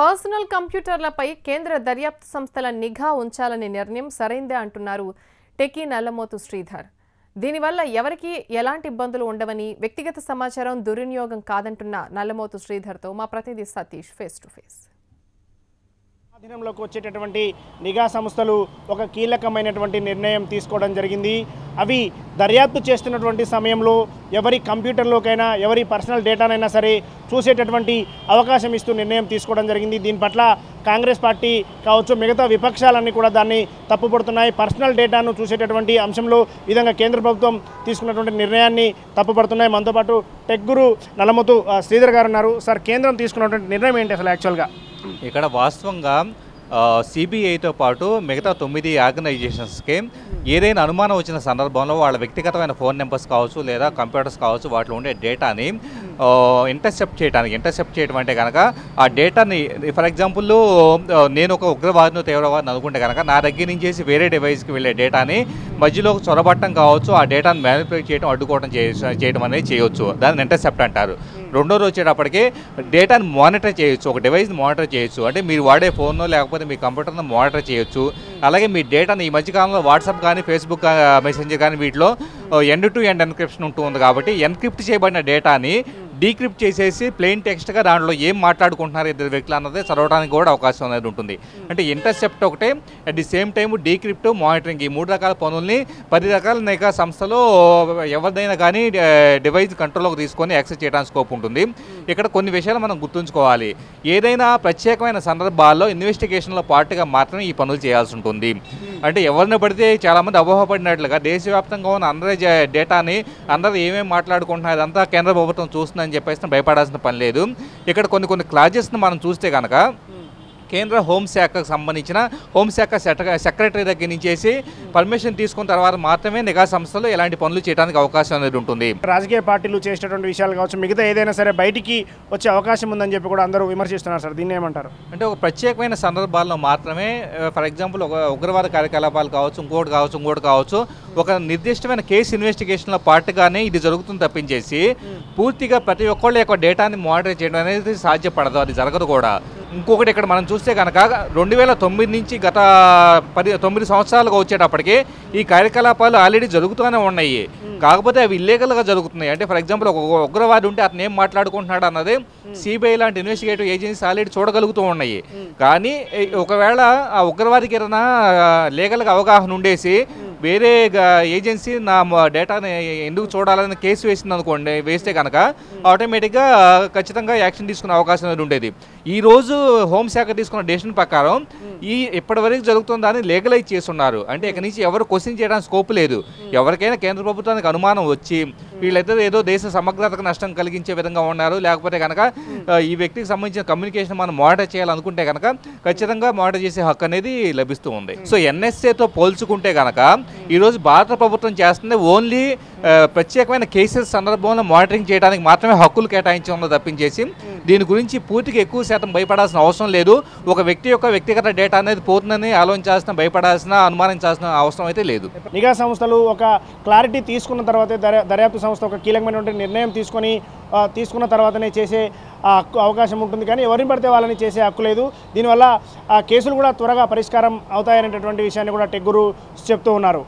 Personal కంప్యూటర్లపై కేంద్ర దర్యాప్తు సంస్థల నిఘా ఉంచాలనే నిర్ణయం సరైందే అంటున్నారు టెకీ నల్లమోతు శ్రీధర్. దీనివల్ల ఎవరికీ ఎలాంటి ఇబ్బందులు ఉండవని వ్యక్తిగత సమాచారం దుర్వినియోగం కాదంటున్న నల్లమోతు శ్రీధర్తో మా ప్రతినిధి సతీష్ ఫేస్ టు ఫేస్ అధీనంలోకి వచ్చేటటువంటి నిఘా సంస్థలు ఒక కీలకమైనటువంటి నిర్ణయం తీసుకోవడం జరిగింది. అవి దర్యాప్తు చేస్తున్నటువంటి సమయంలో ఎవరి కంప్యూటర్లోకైనా ఎవరి పర్సనల్ డేటానైనా సరే చూసేటటువంటి అవకాశం ఇస్తూ నిర్ణయం తీసుకోవడం జరిగింది. దీని పట్ల కాంగ్రెస్ పార్టీ కావచ్చు మిగతా విపక్షాలన్నీ కూడా దాన్ని తప్పుపడుతున్నాయి. పర్సనల్ డేటాను చూసేటటువంటి అంశంలో విధంగా కేంద్ర ప్రభుత్వం తీసుకున్నటువంటి నిర్ణయాన్ని తప్పుపడుతున్నాయి. మనతో పాటు టెక్ గురు నల్లమతు శ్రీధర్ గారు ఉన్నారు. సార్ కేంద్రం తీసుకున్నటువంటి నిర్ణయం ఏంటి అసలు యాక్చువల్గా? ఇక్కడ వాస్తవంగా సిబిఐతో పాటు మిగతా తొమ్మిది ఆర్గనైజేషన్స్కి ఏదైనా అనుమానం వచ్చిన సందర్భంలో వాళ్ళ వ్యక్తిగతమైన ఫోన్ నెంబర్స్ కావచ్చు లేదా కంప్యూటర్స్ కావచ్చు వాటిలో ఉండే డేటాని ఇంటర్సెప్ట్ చేయడానికి ఇంటర్సెప్ట్ చేయడం అంటే కనుక ఆ డేటాని ఫర్ ఎగ్జాంపుల్ నేను ఒక ఉగ్రవాదిని తీవ్రవాదిని అనుకుంటే కనుక నా దగ్గర నుంచి వేరే డివైస్కి వెళ్ళే డేటాని మధ్యలో చొరబట్టం కావచ్చు ఆ డేటాను మ్యానిపులేట్ చేయడం అడ్డుకోవడం చేయ- చేయడం అనేది చేయొచ్చు. దాన్ని ఇంటర్సెప్ట్ అంటారు. రెండోది వచ్చేటప్పటికి డేటాను మానిటర్ చేయొచ్చు ఒక డివైస్ని మానిటర్ చేయొచ్చు. అంటే మీరు వాడే ఫోన్లో లేకపోతే మీ కంప్యూటర్ను మానిటర్ చేయొచ్చు. అలాగే మీ డేటాను ఈ మధ్యకాలంలో వాట్సాప్ కానీ ఫేస్బుక్ మెసెంజర్ కానీ వీటిలో ఎండ్ టు ఎండ్ ఎన్క్రిప్షన్ ఉంటుంది కాబట్టి ఎన్క్రిప్ట్ చేయబడిన డేటాని డీక్రిప్ట్ చేసేసి ప్లెయిన్ టెక్స్ట్గా దాంట్లో ఏం మాట్లాడుకుంటున్నారు ఇద్దరు వ్యక్తులు అన్నది చదవడానికి కూడా అవకాశం అనేది ఉంటుంది. అంటే ఇంటర్సెప్ట్ ఒకటే at the same time decrypt monitoring ఈ మూడు రకాల పనుల్ని పది రకాల నిఘా సంస్థలో ఎవరిదైనా కానీ డివైస్ కంట్రోల్లోకి తీసుకొని యాక్సెస్ చేయడానికి స్కోప్ ఉంటుంది. ఇక్కడ కొన్ని విషయాలు మనం గుర్తుంచుకోవాలి. ఏదైనా ప్రత్యేకమైన సందర్భాల్లో ఇన్వెస్టిగేషన్లో పాటుగా మాత్రమే ఈ పనులు చేయాల్సి ఉంటుంది. అంటే ఎవరిని పడితే చాలామంది అపోహపడినట్లుగా దేశవ్యాప్తంగా ఉన్న అందరి డేటాని అందరూ ఏమేమి మాట్లాడుకుంటున్నారు అదంతా కేంద్ర ప్రభుత్వం చూస్తుందని చెప్పేసి భయపడాల్సిన పని లేదు. ఇక్కడ కొన్ని కొన్ని క్లాజెస్ని మనం చూస్తే కనుక కేంద్ర హోంశాఖకు సంబంధించిన హోంశాఖ సెక్రటరీ దగ్గర నుంచేసి పర్మిషన్ తీసుకున్న తర్వాత మాత్రమే నిఘా సంస్థలు ఎలాంటి పనులు చేయడానికి అవకాశం అనేది ఉంటుంది. రాజకీయ పార్టీలు చేసేటటువంటి విషయాలు కావచ్చు మిగతా ఏదైనా సరే బయటికి వచ్చే అవకాశం ఉందని చెప్పి కూడా అందరూ విమర్శిస్తున్నారు సార్. దీన్ని ఏమంటారు? అంటే ఒక ప్రత్యేకమైన సందర్భాల్లో మాత్రమే ఫర్ ఎగ్జాంపుల్ ఒక ఉగ్రవాద కార్యకలాపాలు కావచ్చు ఇంకోటి కావచ్చు ఇంకోటి కావచ్చు ఒక నిర్దిష్టమైన కేసు ఇన్వెస్టిగేషన్లో పార్ట్గానే ఇది జరుగుతుంది తప్పించేసి పూర్తిగా ప్రతి ఒక్కళ్ళ యొక్క డేటాని మానిటర్ చేయడం అనేది సాధ్యపడదు అది జరగదు కూడా. ఇంకొకటి ఇక్కడ మనం చూస్తే కనుక రెండు వేల తొమ్మిది నుంచి గత పది తొమ్మిది సంవత్సరాలుగా వచ్చేటప్పటికి ఈ కార్యకలాపాలు ఆల్రెడీ జరుగుతూనే ఉన్నాయి. కాకపోతే అవి ఇల్లీగల్గా జరుగుతున్నాయి. అంటే ఫర్ ఎగ్జాంపుల్ ఒక ఉగ్రవాది ఉంటే అతను ఏం మాట్లాడుకుంటున్నాడు అన్నది సిబిఐ లాంటి ఇన్వెస్టిగేటివ్ ఏజెన్సీస్ ఆల్రెడీ చూడగలుగుతూ ఉన్నాయి. కానీ ఏ, ఒకవేళ ఆ ఉగ్రవాదికి ఏదైనా లీగల్గా అవగాహన ఉండేసి వేరే ఏజెన్సీ నా డేటాని ఎందుకు చూడాలని కేసు వేసింది అనుకోండి వేస్తే కనుక ఆటోమేటిక్గా ఖచ్చితంగా యాక్షన్ తీసుకునే అవకాశం అనేది ఉండేది. ఈ రోజు హోంశాఖ తీసుకున్న డెసిషన్ ప్రకారం ఈ ఇప్పటివరకు జరుగుతున్న దాన్ని లీగలైజ్ చేస్తున్నారు. అంటే ఇక నుంచి ఎవరు క్వశ్చన్ చేయడానికి స్కోప్ లేదు. ఎవరికైనా కేంద్ర ప్రభుత్వానికి అనుమానం వచ్చి వీళ్ళైతే ఏదో దేశ సమగ్రతకు నష్టం కలిగించే విధంగా ఉన్నారు. లేకపోతే కనుక ఆ, ఈ వ్యక్తికి సంబంధించిన కమ్యూనికేషన్ మనం మానిటర్ చేయాలనుకుంటే కనుక ఖచ్చితంగా మానిటర్ చేసే హక్కు అనేది లభిస్తూ ఉంది. సో ఎన్ఎస్ఏతో పోల్చుకుంటే కనుక ఈరోజు భారత ప్రభుత్వం చేస్తుంది ఓన్లీ ప్రత్యేకమైన కేసెస్ సందర్భంలో మానిటరింగ్ చేయడానికి మాత్రమే హక్కులు కేటాయించడంలో తప్పించేసి దీని గురించి పూర్తిగా ఎక్కువ శాతం భయపడాల్సిన అవసరం లేదు. ఒక వ్యక్తి యొక్క వ్యక్తిగత డేటా అనేది పోతుందని ఆలోచించాల్సిన భయపడాల్సిన అనుమానించాల్సిన అవసరం అయితే లేదు. నిఘా సంస్థలు ఒక క్లారిటీ తీసుకున్న తర్వాతే దర్యా దర్యాప్తు సంస్థ ఒక కీలకమైనటువంటి నిర్ణయం తీసుకొని తీసుకున్న తర్వాతనే చేసే అవకాశం ఉంటుంది. కానీ ఎవరిని పడితే వాళ్ళని చేసే హక్కు లేదు. దీనివల్ల ఆ కేసులు కూడా త్వరగా పరిష్కారం అవుతాయనేటటువంటి విషయాన్ని కూడా టెగ్గురు చెప్తూ ఉన్నారు.